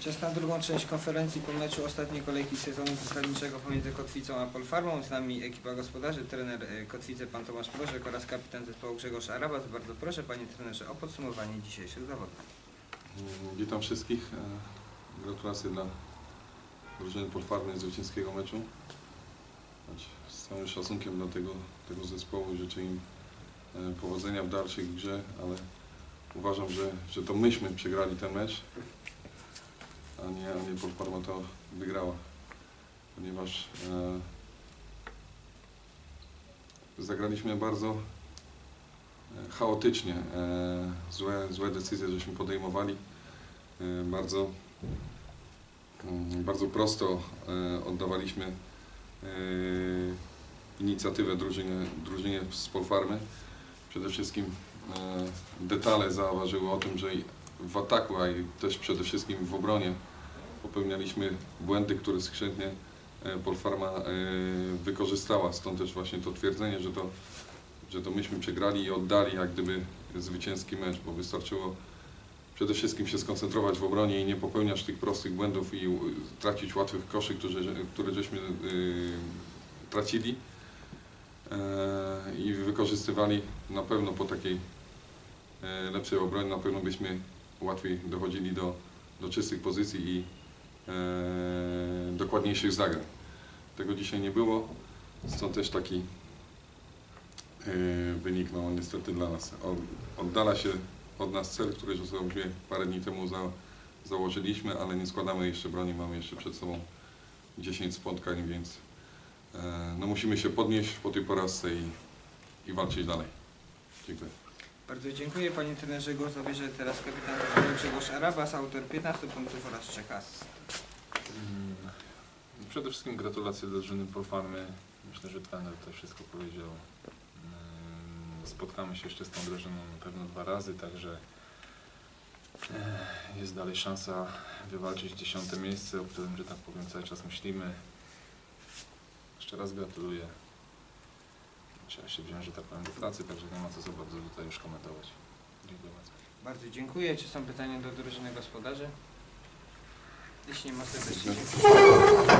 Czas na drugą część konferencji po meczu ostatniej kolejki sezonu zasadniczego pomiędzy Kotwicą a Polfarmą. Z nami ekipa gospodarzy, trener e, Kotwicy pan Tomasz Mrożek oraz kapitan zespołu Grzegorz Arabas. Bardzo proszę panie trenerze o podsumowanie dzisiejszych zawodów. Mm, Witam wszystkich. E, Gratulacje dla drużyny Polfarmy zwycięskiego meczu. Z całym szacunkiem dla tego, tego zespołu życzę im e, powodzenia w dalszej grze, ale uważam, że, że to myśmy przegrali ten mecz, a nie, a nie Polfarma to wygrała. Ponieważ e, zagraliśmy bardzo e, chaotycznie. E, złe, złe decyzje żeśmy podejmowali. E, bardzo, mm, bardzo prosto e, oddawaliśmy e, inicjatywę drużynie, drużynie z Polfarmy. Przede wszystkim detale zauważyły o tym, że w ataku, a i też przede wszystkim w obronie popełnialiśmy błędy, które skrzętnie e, Polfarma e, wykorzystała. Stąd też właśnie to twierdzenie, że to, że to myśmy przegrali i oddali jak gdyby zwycięski mecz, bo wystarczyło przede wszystkim się skoncentrować w obronie i nie popełniać tych prostych błędów i tracić łatwych koszy, które, które żeśmy y, tracili e, i wykorzystywali na pewno po takiej e, lepszej obronie, na pewno byśmy łatwiej dochodzili do, do czystych pozycji i e, dokładniejszych zagrań. Tego dzisiaj nie było, stąd też taki e, wynik no, niestety dla nas. Oddala się od nas cel, który sobie parę dni temu za, założyliśmy, ale nie składamy jeszcze broni, mamy jeszcze przed sobą 10 spotkań, więc e, no, musimy się podnieść po tej porażce i, i walczyć dalej. Dziękuję. Bardzo dziękuję panie trenerze. Głos zabierze teraz kapitan Grzegorz Arabas, autor 15 punktów oraz 3 asyst. Mm, Przede wszystkim gratulacje dla drużyny Polfarmy. Myślę, że trener to wszystko powiedział. Mm, Spotkamy się jeszcze z tą drużyną na pewno dwa razy, także e, jest dalej szansa wywalczyć dziesiąte miejsce, o którym, że tak powiem, cały czas myślimy. Jeszcze raz gratuluję. Trzeba się wziąć, że tak powiem, do pracy, także nie ma co za bardzo tutaj już komentować. Dziękuję bardzo. Bardzo dziękuję. Czy są pytania do drużyny gospodarzy? Jeśli nie ma serdecznie dziękuję.